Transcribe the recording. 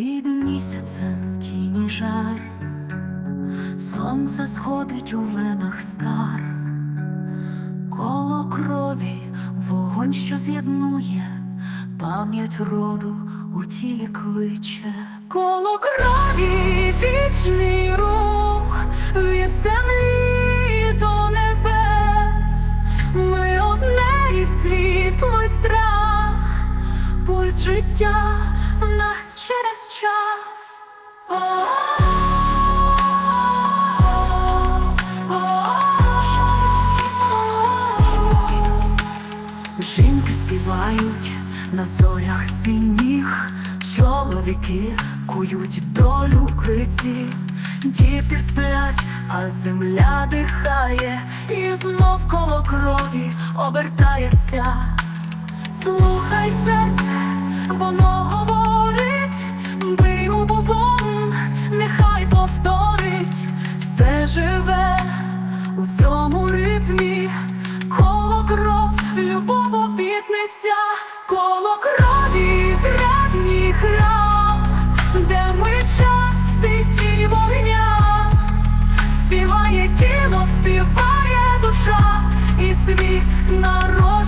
Під місяцем тіні жар, сонце сходить у венах стар, коло крові вогонь, що з'єднує, пам'ять роду у тілі кличе, коло крові вічний рух. Від землі до небес, ми одне і світло й страх, пульс життя в нас через час. Жінки співають на зорях синіх, чоловіки кують долю криці, діти сплять, а земля дихає, і знов коло крові обертається. Слухай серце, воно говорить, бий нехай повторить, все живе у цьому ритмі, коло кров, любов обітниця, коло крові древній храм, де ми час і тінь вогня. Співає тіло, співає душа, і світ знову.